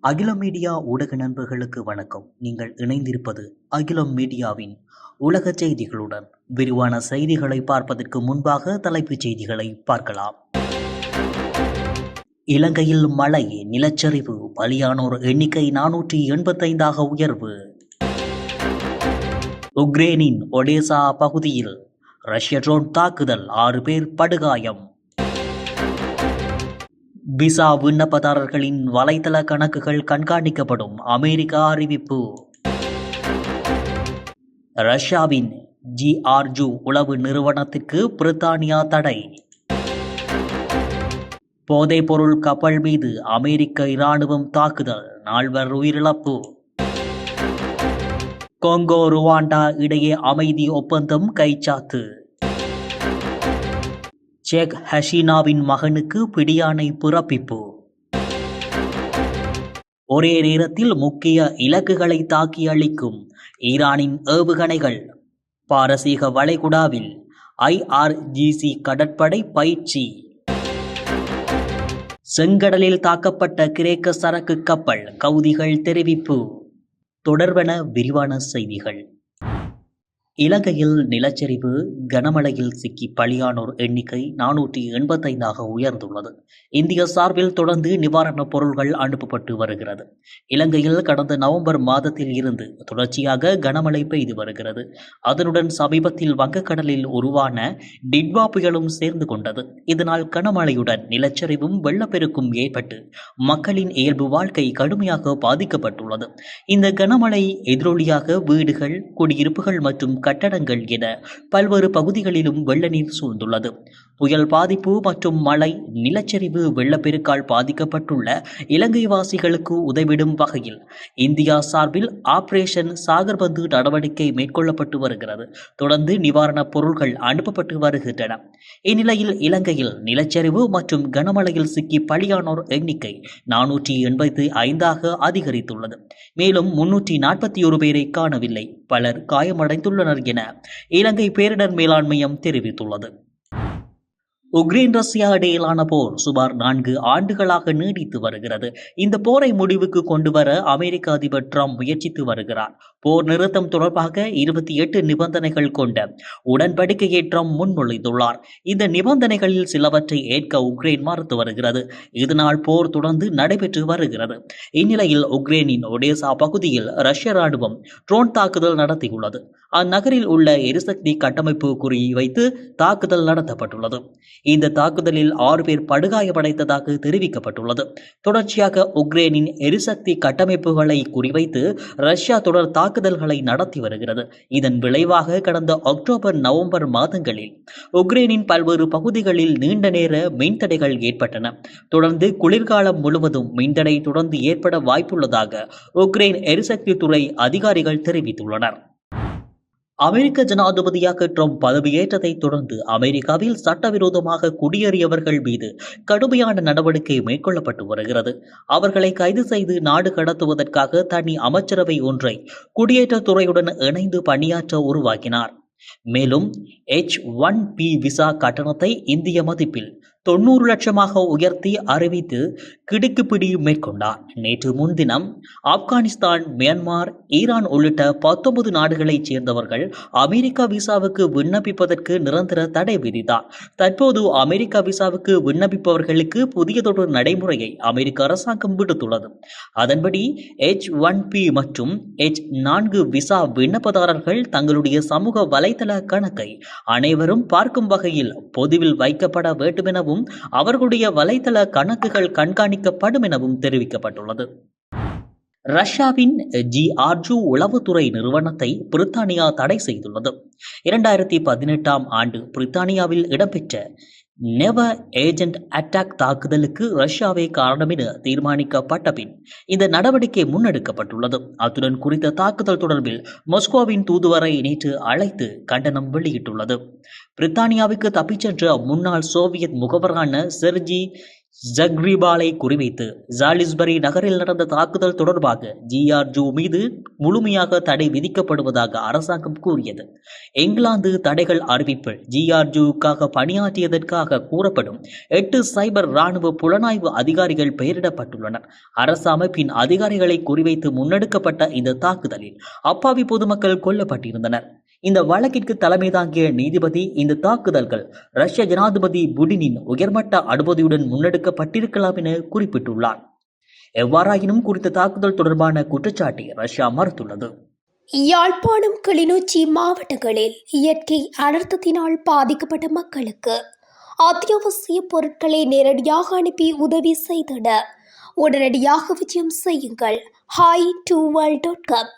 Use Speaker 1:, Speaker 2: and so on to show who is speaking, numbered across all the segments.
Speaker 1: அகில மீடியா ஊடக நண்பர்களுக்கு வணக்கம். நீங்கள் இணைந்திருப்பது அகிலம் மீடியாவின் உலக செய்திகளுடன். விரிவான செய்திகளை பார்ப்பதற்கு முன்பாக தலைப்புச் செய்திகளை பார்க்கலாம். இலங்கையில் மழை நிலச்சரிவு பலியானோர் எண்ணிக்கை நானூற்றி எண்பத்தைந்தாக உயர்வு. உக்ரேனின் ஒடேசா பகுதியில் ரஷ்ய ட்ரோன் தாக்குதல் ஆறு பேர் படுகாயம். விசா விண்ணப்பதாரர்களின் வலைத்தள கணக்குகள் கண்காணிக்கப்படும் அமெரிக்கா அறிவிப்பு. ரஷ்யாவின் ஜிஆர்ஜு உளவு நிறுவனத்திற்கு பிரித்தானியா தடை. போதைப்பொருள் கப்பல் மீது அமெரிக்க இராணுவம் தாக்குதல் நால்வர் உயிரிழப்பு. கொங்கோ ருவாண்டா இடையே அமைதி ஒப்பந்தம் கைச்சாத்து. ஷேக் ஹசீனாவின் மகனுக்கு பிடியாணை பிறப்பிப்பு. ஒரே நேரத்தில் முக்கிய இலக்குகளை தாக்கி அளிக்கும் ஈரானின் ஏவுகணைகள். பாரசீக வளைகுடாவில் ஐஆர்ஜிசி கடற்படை பயிற்சி. செங்கடலில் தாக்கப்பட்ட கிரேக்க சரக்கு கப்பல் கவுதிகள் தெரிவிப்பு. தொடர்பன விரிவான செய்திகள். இலங்கையில் நிலச்சரிவு கனமழையில் சிக்கி பலியானோர் எண்ணிக்கை நானூற்றி எண்பத்தைந்தாக உயர்ந்துள்ளது. இந்திய சார்பில் தொடர்ந்து நிவாரணப் பொருட்கள் அனுப்பப்பட்டு வருகிறது. இலங்கையில் கடந்த நவம்பர் மாதத்தில் இருந்து தொடர்ச்சியாக கனமழை பெய்து வருகிறது. அதனுடன் சமீபத்தில் வங்கக்கடலில் உருவான டிட்வா புயலும் சேர்ந்து கொண்டது. இதனால் கனமழையுடன் நிலச்சரிவும் வெள்ளப்பெருக்கும் ஏற்பட்டு மக்களின் இயல்பு வாழ்க்கை கடுமையாக பாதிக்கப்பட்டுள்ளது. இந்த கனமழை எதிரொலியாக வீடுகள் குடியிருப்புகள் மற்றும் கட்டடங்கள் என பல்வேறு பகுதிகளிலும் வெள்ள நீர் சூழ்ந்துள்ளது. புயல் பாதிப்பு மற்றும் மழை நிலச்சரிவு வெள்ளப்பெருக்கால் பாதிக்கப்பட்டுள்ள இலங்கை வாசிகளுக்கு உதவிடும் வகையில் இந்தியா சார்பில் ஆபரேஷன் சாகர்பந்து நடவடிக்கை மேற்கொள்ளப்பட்டு வருகிறது. தொடர்ந்து நிவாரணப் பொருட்கள் அனுப்பப்பட்டு வருகின்றன. இந்நிலையில் இலங்கையில் நிலச்சரிவு மற்றும் கனமழையில் சிக்கி பலியானோர் எண்ணிக்கை நானூற்றி எண்பத்தி ஐந்தாக அதிகரித்துள்ளது. மேலும் முன்னூற்றி நாற்பத்தி ஒரு பேரை காணவில்லை. பலர் காயமடைந்துள்ளனர் என இலங்கை பேரிடர் மேலாண்மையம் தெரிவித்துள்ளது. உக்ரைன் ரஷ்யா இடையிலான போர் சுமார் நான்கு ஆண்டுகளாக நீடித்து வருகிறது. இந்த போரை முடிவுக்கு கொண்டு வர அமெரிக்க அதிபர் ட்ரம்ப் முயற்சித்து வருகிறார். போர் நிறுத்தம் தொடர்பாக இருபத்தி எட்டு நிபந்தனைகள் கொண்ட உடன்படிக்கையை ட்ரம்ப் முன்மொழிந்துள்ளார். இந்த நிபந்தனைகளில் சிலவற்றை ஏற்க உக்ரைன் மறுத்து வருகிறது. இதனால் போர் தொடர்ந்து நடைபெற்று வருகிறது. இந்நிலையில் உக்ரைனின் ஒடேசா பகுதியில் ரஷ்ய ராணுவம் ட்ரோன் தாக்குதல் நடத்தியுள்ளது. அந்நகரில் உள்ள எரிசக்தி கட்டமைப்பு குறி வைத்து தாக்குதல் நடத்தப்பட்டுள்ளது. இந்த தாக்குதலில் ஆறு பேர் படுகாயமடைந்ததாக தெரிவிக்கப்பட்டுள்ளது. தொடர்ச்சியாக உக்ரைனின் எரிசக்தி கட்டமைப்புகளை குறிவைத்து ரஷ்யா தொடர் தாக்குதல்களை நடத்தி வருகிறது. இதன் விளைவாக கடந்த அக்டோபர் நவம்பர் மாதங்களில் உக்ரைனின் பல்வேறு பகுதிகளில் நீண்ட நேர மின்தடைகள் ஏற்பட்டன. தொடர்ந்து குளிர்காலம் முழுவதும் மின்தடை தொடர்ந்து ஏற்பட வாய்ப்புள்ளதாக உக்ரைன் எரிசக்தி துறை அதிகாரிகள் தெரிவித்துள்ளனர். அமெரிக்க ஜனாதிபதியாக ட்ரம்ப் பதவியேற்றதை தொடர்ந்து அமெரிக்காவில் சட்டவிரோதமாக குடியேறியவர்கள் மீது கடுமையான நடவடிக்கை மேற்கொள்ளப்பட்டு வருகிறது. அவர்களை கைது செய்து நாடு கடத்துவதற்காக தனி அமைச்சரவை ஒன்றை குடியேற்றத்துறையுடன் இணைந்து பணியாற்ற உருவாக்கினார். மேலும் எச் ஒன் பி விசா கட்டணத்தை இந்திய மதிப்பில் தொண்ணூறு லட்சமாக உயர்த்தி அறிவித்து கிடுக்குப்பிடி மேற்கொண்டார். நேற்று முன்தினம் ஆப்கானிஸ்தான் மியான்மார் ஈரான் உள்ளிட்ட பத்தொன்பது நாடுகளைச் சேர்ந்தவர்கள் அமெரிக்கா விசாவுக்கு விண்ணப்பிப்பதற்கு நிரந்தர தடை விதித்தார். தற்போது அமெரிக்கா விசாவுக்கு விண்ணப்பிப்பவர்களுக்கு புதியதொரு நடைமுறையை அமெரிக்க அரசாங்கம் விடுத்துள்ளது. அதன்படி எச் ஒன் பி மற்றும் எச் நான்கு விசா விண்ணப்பதாரர்கள் தங்களுடைய சமூக வலைதள கணக்கை அனைவரும் பார்க்கும் வகையில் பொதுவில் வைக்கப்பட வேண்டும் எனவும் அவர்களுடைய வலைதள கணக்குகள் கண்காணிக்கப்படும் எனவும் தெரிவிக்கப்பட்டுள்ளது. ரஷ்யாவின் ஜிஆர்ஜு உளவுத்துறை நிறுவனத்தை பிரித்தானியா தடை செய்துள்ளது. இரண்டாயிரத்தி பதினெட்டாம் ஆண்டு பிரித்தானியாவில் இடம்பெற்ற நெவ ஏஜென்ட் அட்டாக் தாக்குதலுக்கு ரஷ்யாவே காரணம் என தீர்மானிக்கப்பட்ட பின் இந்த நடவடிக்கை முன்னெடுக்கப்பட்டுள்ளது. அத்துடன் குறித்த தாக்குதல் தொடர்பில் மொஸ்கோவின் தூதுவரை நேற்று அழைத்து கண்டனம் வெளியிட்டுள்ளது. பிரித்தானியாவுக்கு தப்பிச் சென்ற முன்னாள் சோவியத் முகவரான செர்ஜி ஜக்ரிபாலை குறிவைத்து ஜாலிஸ்பரி நகரில் நடந்த தாக்குதல் தொடர்பாக ஜிஆர்ஜூ மீது முழுமையாக தடை விதிக்கப்படுவதாக அரசாங்கம் கூறியது. இங்கிலாந்து தடைகள் அறிவிப்பில் ஜிஆர்ஜூவுக்காக பணியாற்றியதற்காக கூறப்படும் எட்டு சைபர் இராணுவ புலனாய்வு அதிகாரிகள் பெயரிடப்பட்டுள்ளனர். அரசு அமைப்பின் அதிகாரிகளை குறிவைத்து முன்னெடுக்கப்பட்ட இந்த தாக்குதலில் அப்பாவி பொதுமக்கள் கொல்லப்பட்டிருந்தனர். இந்த வழக்கிற்கு தலைமை தாங்கிய நீதிபதி இந்த தாக்குதல்கள் ரஷ்ய ஜனாதிபதி புடினின் உயர்மட்ட அனுமதியுடன் முன்னெடுக்கப்பட்டிருக்கலாம் என குறிப்பிட்டுள்ளார். எவ்வாறாயினும் குறித்த தாக்குதல் தொடர்பான குற்றச்சாட்டை ரஷ்யா மறுத்துள்ளது.
Speaker 2: யாழ்ப்பாணம் கிளிநொச்சி மாவட்டங்களில் இயற்கை அனர்த்தத்தினால் பாதிக்கப்பட்ட மக்களுக்கு அத்தியாவசிய பொருட்களை நேரடியாக அனுப்பி உதவி செய்தன உடனடியாக விஜயம் செய்யுங்கள். Hi two world dot com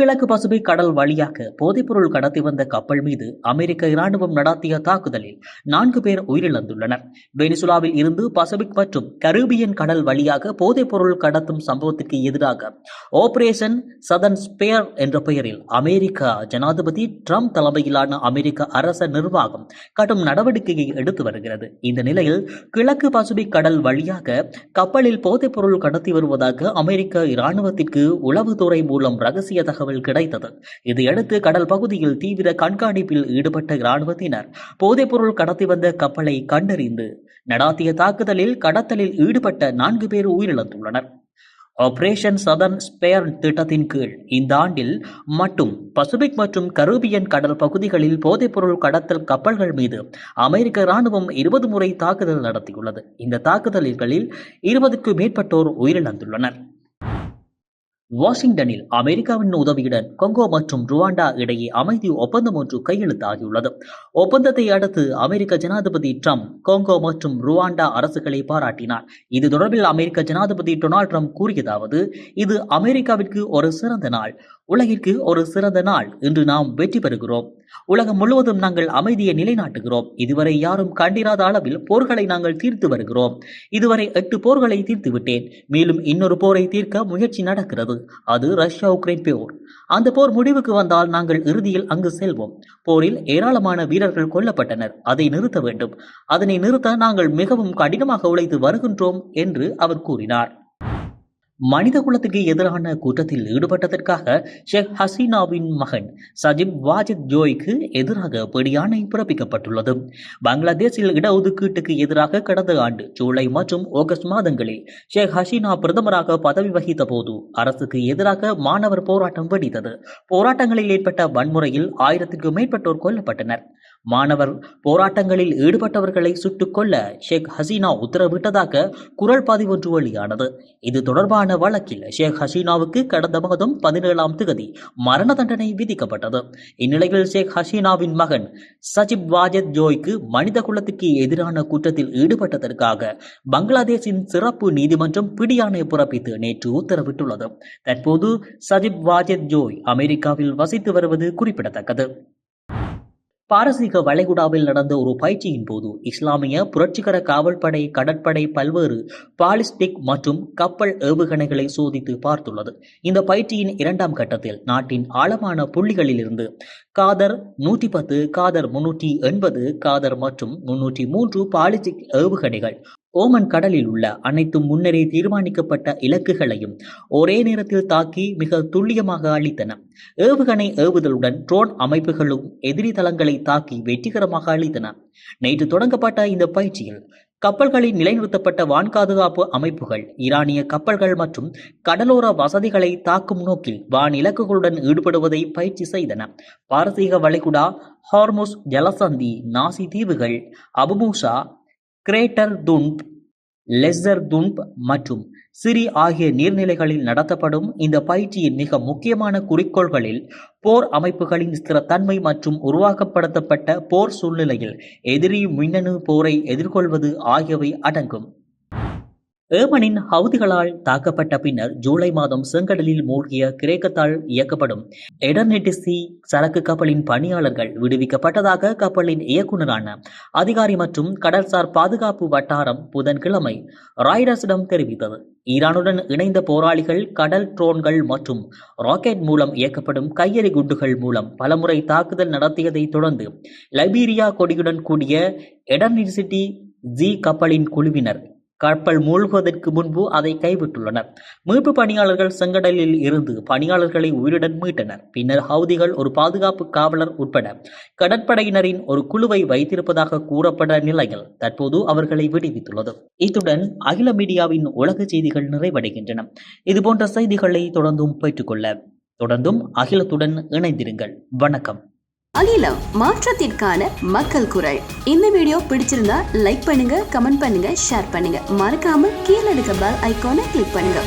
Speaker 1: கிழக்கு பசிபிக் கடல் வழியாக போதைப்பொருள் கடத்தி வந்த கப்பல் மீது அமெரிக்க இராணுவம் நடத்திய தாக்குதலில் நான்கு பேர் உயிரிழந்துள்ளனர். வெனிசுலாவில் இருந்து பசிபிக் மற்றும் கரீபியன் கடல் வழியாக போதைப்பொருள் கடத்தும் சம்பவத்திற்கு எதிராக ஆபரேஷன் சதன் ஸ்பேர் என்ற பெயரில் அமெரிக்க ஜனாதிபதி ட்ரம்ப் தலைமையிலான அமெரிக்க அரச நிர்வாகம் கடும் நடவடிக்கையை எடுத்து வருகிறது. இந்த நிலையில் கிழக்கு பசுபிக் கடல் வழியாக கப்பலில் போதைப்பொருள் கடத்தி வருவதாக அமெரிக்க இராணுவத்திற்கு உளவுத்துறை மூலம் ரகசிய தகவல் கிடைத்தது. இதையடுத்து கடல் பகுதியில் தீவிர கண்காணிப்பில் ஈடுபட்ட இராணுவத்தினர் போதைப்பொருள் கடத்தி வந்த கப்பலை கண்டறிந்து நடாத்திய தாக்குதலில் கடத்தலில் ஈடுபட்ட நான்கு பேர் உயிரிழந்துள்ளனர். ஆபரேஷன் சதன் ஸ்பேர் திட்டத்தின் கீழ் இந்த ஆண்டில் மட்டும் பசிபிக் மற்றும் கரூபியன் கடல் பகுதிகளில் போதைப்பொருள் கடத்தல் கப்பல்கள் மீது அமெரிக்க இராணுவம் இருபது முறை தாக்குதல் நடத்தியுள்ளது. இந்த தாக்குதல்களில் இருபதுக்கும் மேற்பட்டோர் உயிரிழந்துள்ளனர். வாஷிங்டனில் அமெரிக்காவின் உதவியுடன் கொங்கோ மற்றும் ருவாண்டா இடையே அமைதி ஒப்பந்தம் ஒன்று கையெழுத்தாகியுள்ளது. ஒப்பந்தத்தை அடுத்து அமெரிக்க ஜனாதிபதி ட்ரம்ப் கொங்கோ மற்றும் ருவாண்டா அரசுகளை பாராட்டினார். இது தொடர்பில் அமெரிக்க ஜனாதிபதி டொனால்ட் ட்ரம்ப் கூறியதாவது இது அமெரிக்காவிற்கு ஒரு சிறந்த நாள். உலகிற்கு ஒரு சிறந்த நாள் இன்று நாம் வெற்றி பெறுகிறோம். உலகம் முழுவதும் நாங்கள் அமைதியை நிலைநாட்டுகிறோம். இதுவரை யாரும் கண்டிராத அளவில் போர்களை நாங்கள் தீர்த்து வருகிறோம். இதுவரை எட்டு போர்களை தீர்த்து விட்டேன். மேலும் இன்னொரு போரை தீர்க்க முயற்சி நடக்கிறது. அது ரஷ்யா உக்ரைன் போர். அந்த போர் முடிவுக்கு வந்தால் நாங்கள் இறுதியில் அங்கு செல்வோம். போரில் ஏராளமான வீரர்கள் கொல்லப்பட்டனர். அதை நிறுத்த வேண்டும். அதனை நிறுத்த நாங்கள் மிகவும் கடினமாக உழைத்து வருகின்றோம் என்று அவர் கூறினார். மனித குலத்துக்கு எதிரான குற்றத்தில் ஈடுபட்டதற்காக ஷேக் ஹசீனாவின் மகன் சஜிப் வாஜித் ஜோய்க்கு எதிராக பிடியாணை பிறப்பிக்கப்பட்டுள்ளது. பங்களாதேஷில் இடஒதுக்கீட்டுக்கு எதிராக கடந்த ஆண்டு ஜூலை மற்றும் ஆகஸ்ட் மாதங்களில் ஷேக் ஹசீனா பிரதமராக பதவி வகித்த போது அரசுக்கு எதிராக மாணவர் போராட்டம் வெடித்தது. போராட்டங்களில் ஏற்பட்ட வன்முறையில் ஆயிரத்திற்கும் மேற்பட்டோர் கொல்லப்பட்டனர். மாணவர் போராட்டங்களில் ஈடுபட்டவர்களை சுட்டுக் கொல்ல ஷேக் ஹசீனா உத்தரவிட்டதாக குரல் பதிவு ஒன்று வெளியானது. இது தொடர்பான வழக்கில் ஷேக் ஹசீனாவுக்கு கடந்த மாதம் பதினேழாம் தேதி மரண தண்டனை விதிக்கப்பட்டது. இந்நிலையில் ஷேக் ஹசீனாவின் மகன் சஜிப் வாஜத் ஜோய்க்கு மனித குலத்துக்கு எதிரான குற்றத்தில் ஈடுபட்டதற்காக பங்களாதேஷின் சிறப்பு நீதிமன்றம் பிடியாணை பிறப்பித்து நேற்று உத்தரவிட்டுள்ளது. தற்போது சஜிப் வாஜத் ஜோய் அமெரிக்காவில் வசித்து வருவது குறிப்பிடத்தக்கது. பாரசீக வளைகுடாவில் நடந்த ஒரு பயிற்சியின் போது இஸ்லாமிய புரட்சிகர காவல்படை கடற்படை பல்வேறு பாலிஸ்டிக் மற்றும் கப்பல் ஏவுகணைகளை சோதித்து பார்த்துள்ளது. இந்த பயிற்சியின் இரண்டாம் கட்டத்தில் நாட்டின் ஆழமான புள்ளிகளிலிருந்து காதர் நூற்றி பத்து காதர் முன்னூற்றி எண்பது காதர் மற்றும் முன்னூற்றி மூன்று பாலிஸ்டிக் ஏவுகணைகள் ஓமன் கடலில் உள்ள அனைத்தும் முன்னரே தீர்மானிக்கப்பட்ட இலக்குகளையும் ஒரே நேரத்தில் தாக்கி மிக துல்லியமாக அளித்தன ஏவுகணை ஏவுதலுடன் ட்ரோன் அமைப்புகளும் எதிரி தளங்களை தாக்கி வெற்றிகரமாக அளித்தன நேற்று தொடங்கப்பட்ட இந்த பயிற்சியில் கப்பல்களில் நிலைநிறுத்தப்பட்ட வான் பாதுகாப்பு அமைப்புகள் ஈரானிய கப்பல்கள் மற்றும் கடலோர வசதிகளை தாக்கும் நோக்கில் வான் இலக்குகளுடன் ஈடுபடுவதை பயிற்சி செய்தன. பாரசீக வளைகுடா ஹார்மோஸ் ஜலசந்தி நாசி தீவுகள் அபுமூசா கிரேட்டர் துன்ப் லெஸ்ஸர் துன்ப் மற்றும் சிரி ஆகிய நீர்நிலைகளில் நடத்தப்படும் இந்த பயிற்சியின் மிக முக்கியமான குறிக்கோள்களில் போர் அமைப்புகளின் ஸ்திரத்தன்மை மற்றும் உருவாக்கப்படுத்தப்பட்ட போர் சூழ்நிலையில் எதிரி மின்னணு போரை எதிர்கொள்வது ஆகியவை அடங்கும். ஏமனின் ஹவுதிகளால் தாக்கப்பட்ட பின்னர் ஜூலை மாதம் செங்கடலில் மூழ்கிய கிரேக்கத்தால் இயக்கப்படும் எடர்நெட்டிசி சரக்கு கப்பலின் பணியாளர்கள் விடுவிக்கப்பட்டதாக கப்பலின் இயக்குநரான அதிகாரி மற்றும் கடல்சார் பாதுகாப்பு வட்டாரம் புதன்கிழமை ராய்டர்ஸிடம் தெரிவித்தது. ஈரானுடன் இணைந்த போராளிகள் கடல் ட்ரோன்கள் மற்றும் ராக்கெட் மூலம் இயக்கப்படும் கையெறி குண்டுகள் மூலம் பலமுறை தாக்குதல் நடத்தியதை தொடர்ந்து லைபீரியா கொடியுடன் கூடிய எடர்னிசிட்டி ஜி கப்பலின் குழுவினர் கப்பல் மூழ்குவதற்கு முன்பு அதை கைவிட்டுள்ளனர். மீட்பு பணியாளர்கள் செங்கடலில் இருந்து பணியாளர்களை உயிருடன் மீட்டனர். பின்னர் ஹவுதிகள் ஒரு பாதுகாப்பு காவலர் உட்பட கடற்படையினரின் ஒரு குழுவை வைத்திருப்பதாக கூறப்பட்ட நிலையில் தற்போது அவர்களை விடுவித்துள்ளது. இத்துடன் அகில மீடியாவின் உலக செய்திகள் நிறைவடைகின்றன. இதுபோன்ற செய்திகளை தொடர்ந்தும் பெற்றுக்கொள்ள தொடர்ந்தும் அகிலத்துடன் இணைந்திருங்கள். வணக்கம்.
Speaker 3: அகிலம் மாற்றத்திற்கான மக்கள் குரல். இந்த வீடியோ பிடிச்சிருந்தா லைக் பண்ணுங்க கமெண்ட் பண்ணுங்க ஷேர் பண்ணுங்க. மறக்காம கீழே இருக்க பெல் ஐக்கானை கிளிக் பண்ணுங்க.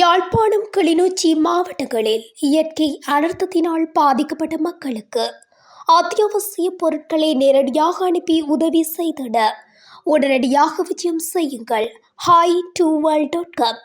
Speaker 2: யாழ்ப்பாணம் கிளிநொச்சி மாவட்டங்களில் இயற்கை அனர்த்தத்தினால் பாதிக்கப்பட்ட மக்களுக்கு அத்தியாவசிய பொருட்களை நேரடியாக அனுப்பி உதவி செய்தனர். உடனடியாக விஜயம் செய்யுங்கள். Hi two world dot com